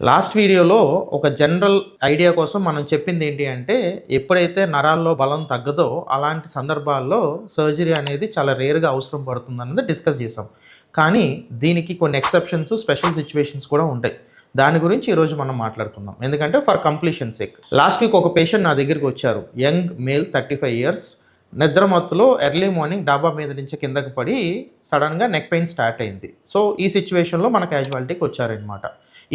Last వీడియోలో ఒక general idea కోసం మనం చెప్పింది ఏంటి అంటే ఎప్పుడైతే నరాల్లో బలం తగ్గదో అలాంటి సందర్భాల్లో సర్జరీ అనేది చాలా రేర్గా అవసరం పడుతుంది అన్నది డిస్కస్ చేసాం కానీ దీనికి కొన్ని ఎక్సెప్షన్స్ స్పెషల్ సిచ్యువేషన్స్ కూడా ఉంటాయి. దాని గురించి ఈరోజు మనం మాట్లాడుకుందాం. ఎందుకంటే for completion check. Last week ఒక పేషెంట్ నా దగ్గరికి వచ్చారు. Young male thirty five years. నిద్ర మత్తులో ఎర్లీ మార్నింగ్ డాబా మీద నుంచి కిందకి పడి సడన్గా నెక్ పెయిన్ స్టార్ట్ అయింది. సో ఈ సిచ్యువేషన్లో మన క్యాజువాలిటీకి వచ్చారనమాట.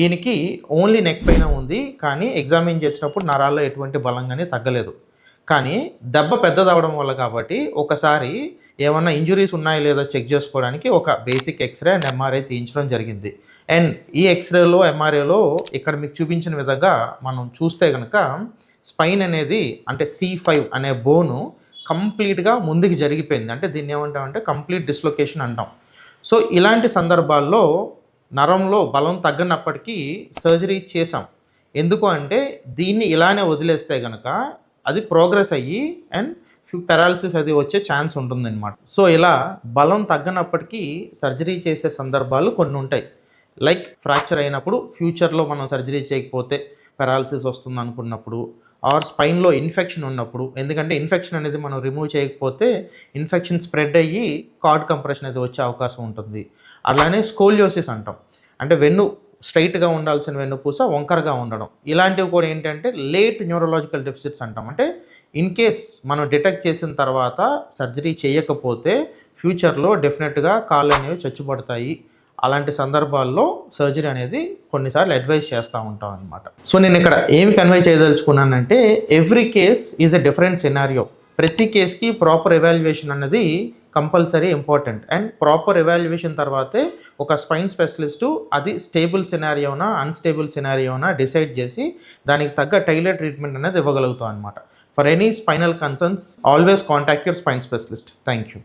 ఈయనకి ఓన్లీ నెక్ పెయిన్ ఉంది కానీ ఎగ్జామిన్ చేసినప్పుడు నరాల్లో ఎటువంటి బలం కానీ తగ్గలేదు. కానీ దెబ్బ పెద్దదవడం వల్ల కాబట్టి ఒకసారి ఏమన్నా ఇంజురీస్ ఉన్నాయో లేదో చెక్ చేసుకోవడానికి ఒక basic x ray and MRI తీయించడం జరిగింది. అండ్ ఈ ఎక్స్రేలో ఎంఆర్ఐలో ఇక్కడ మీకు చూపించిన విధంగా మనం చూస్తే కనుక స్పైన్ అనేది అంటే సి ఫైవ్ అనే బోను కంప్లీట్గా ముందుకు జరిగిపోయింది. అంటే దీన్ని ఏమంటామంటే కంప్లీట్ డిస్లొకేషన్ అంటాం. సో ఇలాంటి సందర్భాల్లో నరంలో బలం తగ్గనప్పటికీ సర్జరీ చేసాం ఎందుకు అంటే దీన్ని ఇలానే వదిలేస్తే కనుక అది ప్రోగ్రెస్ అయ్యి అండ్ పెరాలసిస్ అది వచ్చే ఛాన్స్ ఉంటుందన్నమాట. సో ఇలా బలం తగ్గనప్పటికీ సర్జరీ చేసే సందర్భాలు కొన్ని ఉంటాయి. లైక్ ఫ్రాక్చర్ అయినప్పుడు ఫ్యూచర్లో మనం సర్జరీ చేయకపోతే పెరాలసిస్ వస్తుంది అనుకున్నప్పుడు ఆర్ స్పైన్లో ఇన్ఫెక్షన్ ఉన్నప్పుడు ఎందుకంటే ఇన్ఫెక్షన్ అనేది మనం రిమూవ్ చేయకపోతే ఇన్ఫెక్షన్ స్ప్రెడ్ అయ్యి కార్డ్ కంప్రెషన్ అనేది వచ్చే అవకాశం ఉంటుంది. అలానే స్కోలియోసిస్ అంటాం. అంటే వెన్ను స్ట్రైట్గా ఉండాల్సిన వెన్నుపూస వంకరగా ఉండడం. ఇలాంటివి కూడా ఏంటంటే లేట్ న్యూరలాజికల్ డెఫిసిట్స్ అంటాం. అంటే ఇన్ కేస్ మనం డిటెక్ట్ చేసిన తర్వాత సర్జరీ చేయకపోతే ఫ్యూచర్లో డెఫినెట్గా కాళ్ళు అనేవి చచ్చుపడతాయి. అలాంటి సందర్భాల్లో సర్జరీ అనేది కొన్నిసార్లు అడ్వైస్ చేస్తూ ఉంటాం అనమాట సో నేను ఇక్కడ ఏమి convey చేయదలుచుకున్నానంటే every case is a different scenario ప్రతి కేస్కి ప్రాపర్ ఎవాల్యుయేషన్ అనేది compulsory important and proper evaluation తర్వాతే ఒక స్పైన్ స్పెషలిస్టు అది స్టేబుల్ సినారియోనా అన్స్టేబుల్ సినారియోనా డిసైడ్ చేసి దానికి తగ్గ టైలర్ ట్రీట్మెంట్ అనేది ఇవ్వగలుగుతాం అనమాట for any spinal concerns always contact your spine specialist thank you